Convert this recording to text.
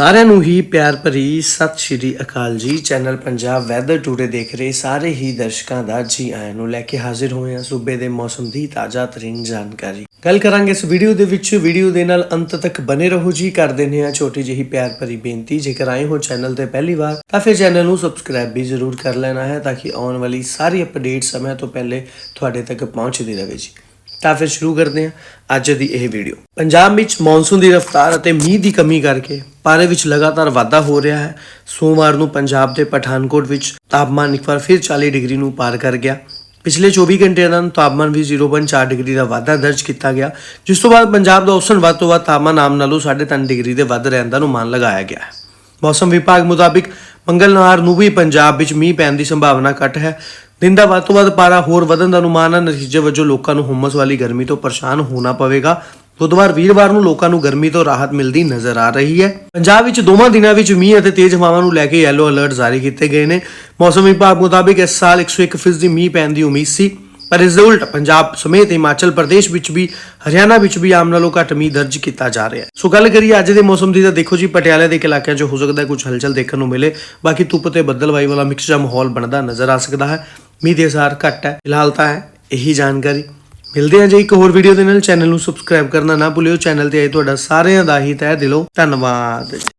ਸਾਰਿਆਂ ਨੂੰ ਹੀ ਪਿਆਰ ਭਰੀ ਸਤਿ ਸ਼੍ਰੀ ਅਕਾਲ ਜੀ। ਚੈਨਲ ਪੰਜਾਬ ਵੈਦਰ ਟੂਡੇ ਦੇਖ ਰਹੇ ਸਾਰੇ ਹੀ ਦਰਸ਼ਕਾਂ ਦਾ ਜੀ ਆਇਆਂ ਨੂੰ ਲੈ ਕੇ ਹਾਜ਼ਰ ਹੋਏ ਹਾਂ ਸੂਬੇ ਦੇ ਮੌਸਮ ਦੀ ਤਾਜ਼ਾ ਤਰੀਨ ਜਾਣਕਾਰੀ। ਗੱਲ ਕਰਾਂਗੇ ਇਸ ਵੀਡੀਓ ਦੇ ਵਿੱਚ। ਵੀਡੀਓ ਦੇ ਨਾਲ ਅੰਤ ਤੱਕ ਬਨੇ ਰਹੋ ਜੀ। ਕਰ ਦਿੰਦੇ ਹਾਂ ਛੋਟੀ ਜਿਹੀ ਪਿਆਰ ਭਰੀ ਬੇਨਤੀ। ਜੇਕਰ ਆਏ ਹੋ ਚੈਨਲ ਤੇ ਪਹਿਲੀ ਵਾਰ, ਤਾਂ ਫਿਰ ਚੈਨਲ ਨੂੰ ਸਬਸਕ੍ਰਾਈਬ ਵੀ ਜ਼ਰੂਰ ਕਰ ਲੈਣਾ ਹੈ ਤਾਂ ਕਿ ਆਉਣ ਵਾਲੀ ਸਾਰੀ ਅਪਡੇਟ ਸਮੇਂ ਤੋਂ ਪਹਿਲੇ ਤੁਹਾਡੇ ਤੱਕ ਪਹੁੰਚਦੀ ਰਹੇ ਜੀ। ਤਾਂ ਫਿਰ ਸ਼ੁਰੂ ਕਰਦੇ ਹਾਂ ਅੱਜ ਦੀ ਇਹ ਵੀਡੀਓ ਪੰਜਾਬ ਵਿੱਚ ਮੌਨਸੂਨ ਦੀ ਰਫ਼ਤਾਰ ਅਤੇ ਮੀਂਹ ਦੀ ਕਮੀ ਕਰਕੇ ਪਾਰੇ ਵਿੱਚ ਲਗਾਤਾਰ ਵਾਧਾ ਹੋ ਰਿਹਾ ਹੈ। ਸੋਮਵਾਰ ਨੂੰ ਪੰਜਾਬ ਦੇ ਪਠਾਨਕੋਟ ਵਿੱਚ ਤਾਪਮਾਨ ਇੱਕ ਵਾਰ ਫਿਰ 40 ਡਿਗਰੀ ਨੂੰ ਪਾਰ ਕਰ ਗਿਆ। ਪਿਛਲੇ 24 ਘੰਟਿਆਂ ਦੌਰਾਨ ਤਾਪਮਾਨ ਵੀ 0.4 ਡਿਗਰੀ ਦਾ ਵਾਧਾ ਦਰਜ ਕੀਤਾ ਗਿਆ। ਜਿਸ ਤੋਂ ਬਾਅਦ ਪੰਜਾਬ ਦਾ ਔਸਤ ਵੱਧ ਤੋਂ ਵੱਧ ਤਾਪਮਾਨ ਆਮ ਨਾਲੋਂ 3.5 ਡਿਗਰੀ ਦੇ ਵੱਧ ਰਹਿਣ ਦਾ ਅਨੁਮਾਨ ਲਗਾਇਆ ਗਿਆ ਹੈ। ਮੌਸਮ ਵਿਭਾਗ ਮੁਤਾਬਿਕ ਮੰਗਲਵਾਰ ਨੂੰ ਵੀ ਪੰਜਾਬ ਵਿੱਚ ਮੀਂਹ ਪੈਣ ਦੀ ਸੰਭਾਵਨਾ ਘੱਟ ਹੈ। ਦਿਨ ਦਾ ਵੱਧ ਤੋਂ ਵੱਧ ਪਾਰਾ ਹੋਰ ਵਧਣ ਦਾ ਅਨੁਮਾਨ ਹੈ ਨਤੀਜੇ ਵਜੋਂ ਲੋਕਾਂ ਨੂੰ ਹੁਮਸ ਵਾਲੀ ਗਰਮੀ ਤੋਂ ਪਰੇਸ਼ਾਨ ਹੋਣਾ ਪਵੇਗਾ। ਬੁੱਧਵਾਰ ਵੀਰਵਾਰ ਨੂੰ ਲੋਕਾਂ ਨੂੰ ਗਰਮੀ ਤੋਂ ਰਾਹਤ ਮਿਲਦੀ ਨਜ਼ਰ ਆ ਰਹੀ ਹੈ। ਪੰਜਾਬ ਵਿੱਚ ਦੋਵਾਂ ਦਿਨਾਂ ਵਿੱਚ ਮੀਂਹ ਅਤੇ ਤੇਜ਼ ਹਵਾਵਾਂ ਨੂੰ ਲੈ ਕੇ ਯੈਲੋ ਅਲਰਟ ਜਾਰੀ ਕੀਤੇ ਗਏ ਨੇ। ਮੌਸਮ ਵਿਭਾਗ ਮੁਤਾਬਿਕ ਇਸ ਸਾਲ 101% ਦੀ ਮੀਂਹ ਪੈਣ ਦੀ ਉਮੀਦ ਸੀ। ਪਰ ਇਸ ਦੇ ਉਲਟ ਪੰਜਾਬ ਸਮੇਤ ਹਿਮਾਚਲ ਪ੍ਰਦੇਸ਼ ਵਿੱਚ ਵੀ, ਹਰਿਆਣਾ ਵਿੱਚ ਵੀ ਆਮ ਨਾਲੋਂ ਘੱਟ ਮੀਂਹ ਦਰਜ ਕੀਤਾ ਜਾ ਰਿਹਾ ਹੈ। ਸੋ ਗੱਲ ਕਰੀਏ ਅੱਜ ਦੇ ਮੌਸਮ ਦੀ ਤਾਂ ਦੇਖੋ ਜੀ, ਪਟਿਆਲੇ ਦੇ ਇੱਕ ਇਲਾਕਿਆਂ 'ਚ ਹੋ ਸਕਦਾ ਹੈ ਕੁਝ ਹਲਚਲ ਦੇਖਣ ਨੂੰ ਮਿਲੇ। ਬਾਕੀ ਧੁੱਪ ਤੇ ਬੱਦਲਵਾਈ ਵਾਲਾ ਮਿਕਸ ਜਿਹਾ ਮਾਹੌਲ ਬਣਦਾ ਨਜ਼ਰ ਆ ਸਕਦਾ ਹੈ। ਮੀਂਹ ਦੇ ਅਸਰ ਘੱਟ ਹੈ, ਫਿਲਹਾਲ ਤਾਂ ਹੈ, ਇਹੀ ਜਾਣਕਾਰੀ। ਮਿਲਦੇ ਹਾਂ ਜੀ ਇੱਕ ਹੋਰ ਵੀਡੀਓ ਦੇ ਨਾਲ। ਚੈਨਲ ਨੂੰ ਸਬਸਕ੍ਰਾਈਬ ਕਰਨਾ ਨਾ ਭੁੱਲਿਓ। ਚੈਨਲ ਤੇ ਆਏ ਤੁਹਾਡਾ ਸਾਰਿਆਂ ਦਾ ਹੀ ਤਹਿ ਦਿਲੋਂ ਧੰਨਵਾਦ।